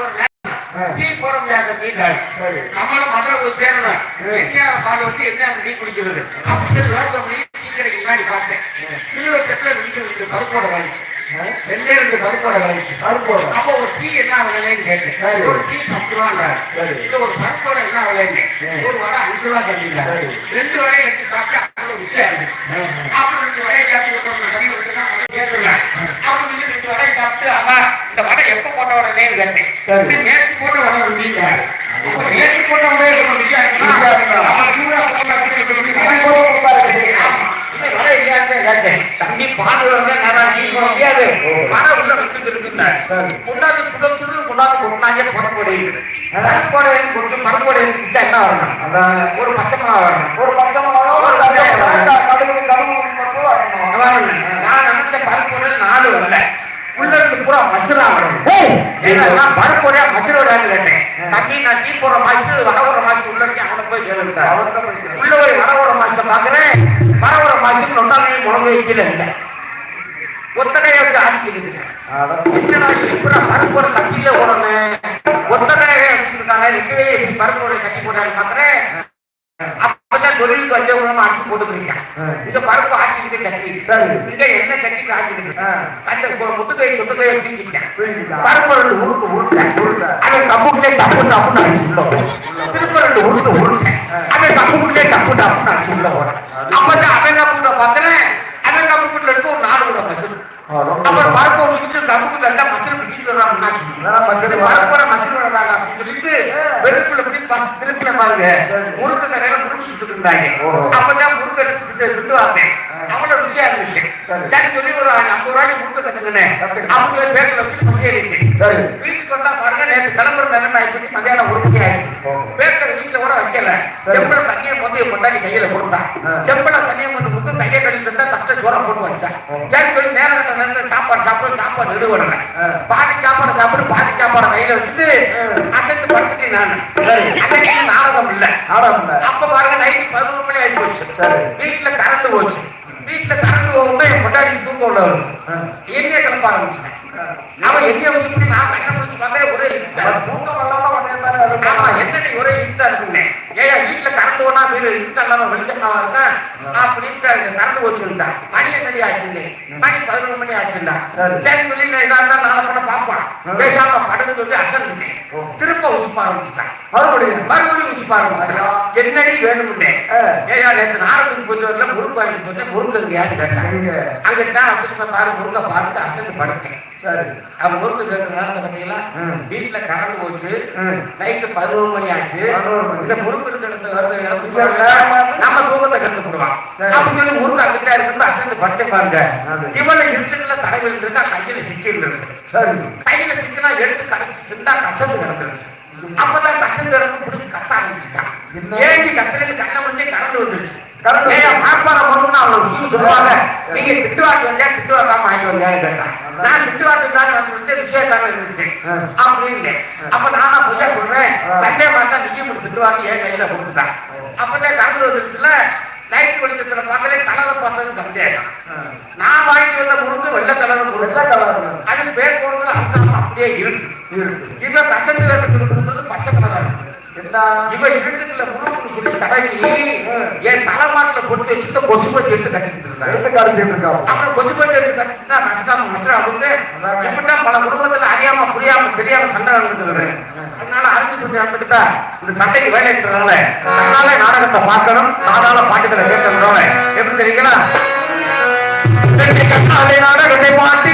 Tea முடியாத வீட்டார் சரி. நம்மளும் மதுரை போய் சேரணும். எங்க பால் வந்து என்ன டீ குடிக்கிறது? அப்படின்னு யோசனை பண்ணி டீ கடைக்கு முன்னாடி பார்த்தேன். சிலுவை தட்டுல ரெண்டு ரெண்டு பருப்போட வாங்கிச்சு ரெண்டே ரெண்டு பருப்போட வாங்கிச்சு பருப்போட. அப்போ ஒரு டீ என்ன விலைன்னு கேட்டேன். ஒரு டீ பத்து சரி. இது ஒரு பருப்போட என்ன விலைன்னு ஒரு வடை அஞ்சு ரூபா சரி. ரெண்டு வடையை எடுத்து சாப்பிட்டு அவ்வளவு விஷயம் இருந்துச்சு அப்புறம் ரெண்டு வடையை சாப்பிட்டு ஒரு தண்ணி விட்டுனா கேட்கல அப்புறம் வந்து ரெண்டு வடையை சாப்பிட்டு அவ இந்த வடை எப்ப போட்ட உடனே கேட்டேன் சரி. இது நேற்று போட்ட வடை வீட்டாரு நேற்று போட்ட வடை ரொம்ப விஷயம் இருக்குன்னா விஷயம் இருக்கா? அவன் சூடா போட்ட வடை இருக்கு. பருப்போட கொடுத்தாரு. ஆமா. இந்த வடை இல்லையான்னு கேட்டேன். தம்பி பால் வந்து நல்லா டீ போட முடியாது வடை உள்ள இருக்குன்னாரு. சரி. கொண்டாந்து சுட சுட கொண்டாந்து கொண்டாங்க பருப்போடை பருப்போடை கொண்டு பருப்போடை வச்சா என்ன வரணும் ஒரு பச்சை மிளகா வரணும் ஒரு பச்சை மிளகா. நான் நினைச்ச பருப்போடை நாலு வரல இருந்து பூரா மசுரா வரணும் பருப்போடை மசுரோடான்னு கேட்டேன். தம்பி நான் டீ போடுற மாசு போடுற மாசு உள்ள அவனை போய் போயிட்டு. உள்ள போய் வரவர மாசத்தை பாக்குறேன். வரவர மாசம் நொண்டாமையும் முழங்கு கீழே இல்லை. ஒத்தகையை வச்சு இப்படி பருப்போட கட்டியில ஓடணும். ஒத்தகையை வச்சுருக்காங்க ரெண்டு பருப்போட கட்டி போட்டாரு பாக்குறேன். அப்பதான் தொழிலுக்கு வச்சவங்க அடிச்சு போட்டுக்கிறீங்க. இந்த பருப்பு ஆக்கிக்கிட்டு சட்டி. சரி. இங்க என்ன சட்டிக்கு ஆக்கிக்கிட்டு. அந்த முட்டுக்கை தூக்கிட்டேன் தூக்கிட்டா. பருப்பு ரெண்டு உருட்டு உருட்டேன் உருட்டை. அதை கம்புக்குள்ளே டப்பு டப்புன்னு அடிச்சு உள்ள போறேன் திரும்ப ரெண்டு உருட்டு உருட்டேன் அதை கம்புக்குள்ளே டப்பு டப்புன்னு அடிச்சு உள்ள போறேன் அப்பதான் அவன் கம்புக்குள்ள பாக்குறேன் அவன் கம்புக்குள்ள இருக்க ஒரு நாலு கூட அதான். அப்புறம் பருப்பு விட்டு கம்புக்கு தட்டா மசூல் பிடிச்சிட்டு வர்றாங்க பருப்போட மசூல் வர்றாங்க அப்படின்னு சொல்லிட்டு வெறுப்புல திருப்பின பாருங்க. சரி. முறுக்கு கடையில முறுக்கு சுட்டு இருந்தாங்க. அப்பதான் எடுத்து சுட்டு வந்தேன். அவ்வளவு ருசியா இருந்துச்சு. சரி. சொல்லி ஒரு ஐம்பது ரூபாய்க்கு கட்டுக்கினேன் கட்டுக்கினேன். அவங்க பேர்ல வச்சு பசி ஏறிட்டேன் சரி. வீட்டுக்கு வந்தா பாருங்க நேற்று கிளம்புற ஆயிடுச்சு மதியானம் ஒரு மணி ஆயிடுச்சு ஓ. பேக்கர் வீட்டுல கூட வைக்கல சரி. செம்பள தண்ணியை வந்து என் பொண்டாட்டி கையில கொடுத்தான் ஆ. செம்பள தண்ணியை வந்து கொடுத்து கையை கழித்து தட்டை சோற போட்டு வச்சேன். சரி சொல்லி நேரம் நேரத்துல சாப்பாடு சாப்பிட சாப்பாடு ஆ. பாதி சாப்பாடு சாப்பிடு பாதி சாப்பாடு கையில வச்சுட்டு. அசத்து படுத்துட்டேன் நான். அன்னைக்கு நாடகம் இல்ல அப்ப பாருங்க நைட்டு பதினோரு மணி ஆகி போச்சு. வீட்டுல கரண்ட் போச்சு வீட்டுல கரண்ட் போகும்போது என் பொண்டாட்டி தூக்கம் உள்ள வருது. எண்ணெய் கிளம்ப ஆரம்பிச்சேன் அவன் எண்ணெய் வச்சு நான் கண்ணை முடிச்சு ஒரே தூக்கம். என்னடி ஒரே இருட்டா இருக்குன்னே ஏயா வீட்டுல கரண்ட் போனா வீடு இருட்டா இல்லாம வெளிச்சமா இருக்கா அப்படின்ட்டு கரண்ட் போச்சுட்டா மணி என்னடி ஆச்சுன்னு மணி பதினொரு மணி ஆச்சுண்டா சரி. இதா இருந்தா பண்ண பாப்பான். பேசாம படுத்து சொல்லி. திரும்ப உசுப்ப ஆரம்பிச்சுட்டான் மறுபடியும் மறுபடியும் உசுப்ப ஆரம்பிச்சுட்டான் என்னடி வேணும்னே. ஏயா நேற்று நாடகத்துக்கு போயிட்டு வரல முறுக்கு வாங்கிட்டு போயிட்டு முறுக்கு அங்க யாரு கேட்டான் எங்க? அங்க தான் வச்சுட்டு பாரு முருங்கை பார்த்துட்டு அசந்து படுத்தேன் சரி அவன் முறுக்கு கேட்கிற நேரத்தை பார்த்தீங்களா ம். வீட்டுல கரண்ட் போச்சு. நைட்டு பதினோரு மணி ஆச்சு. இந்த முறுக்கு இருக்கிற இடத்துல வருது இடத்துக்கு சரி, வரல. நேரமா இருக்கு. நம்ம தூக்கத்தை கெடுத்து போடுவான் சரி. அப்படி சொல்லி முறுக்கு அங்கிட்ட இருக்கு அசந்து படுத்து பாருங்க. இவள இருட்டுல தலைவர் இருக்கா கையில சிக்கி சரி கையில சிக்கினா எடுத்து கடைச்சி திண்டா கசந்து கிடந்துருக்கு அப்பதான் கசந்து கிடந்து பிடிச்சி கத்த ஆரம்பிச்சுட்டான்? ஏண்டி கத்திரில கண்ணை முடிச்சு கரண்ட் வந்துருச்சு சொல்லுவாங்க. நீங்க திட்டு வாட்டி வந்தா வாங்கிட்டு வந்தேன்னு கேட்டான். நான் திட்டு வாட்டி தான் வந்து விஷயத்தான இருந்துச்சு. அப்படின்னு அப்ப நானா பூஜா சொல்றேன். சண்டே பார்த்தா நீங்க இப்படி திட்டு வாங்கி என் கையில கொடுத்துட்டான் அப்பதான் கரண்ட் வந்துருச்சுல லைட் வெளிச்சத்துல பார்த்தாலே கலரை பார்த்தது சந்தேகம். நான் வாங்கிட்டு வந்த முழுக்க வெள்ளை கலர் வெள்ளை அது பேர் போடுறது அப்படியே இருக்கு. பச்சை கலரா இருக்கு. இருட்டுக்குள்ள கடைக்கு என் தலைமாட்டில் பொறுத்து வச்சுட்டு கொசுபத்தி எடுத்து இருந்தாரு. எடுத்து கரைச்சிட்டு இருக்காங்க அப்புறம் கொசுபத்தி எடுத்து கச்சிட்டு கஷ்டம் வந்து. இப்படிதான் பல குடும்பத்துல அறியாம புரியாம தெரியாம சண்டை நடந்துக்கிறது அதனால அறிஞ்சு புரிஞ்சு நடந்துக்கிட்டா இந்த சண்டைக்கு வேலை இருக்கிறதுனால அதனால நாடகத்தை பார்க்கணும் நாடால பாட்டுகளை கேட்கறதுனால எப்படி தெரியுங்களா? ரெண்டு கண்ணாலே நாடகத்தை பார்த்து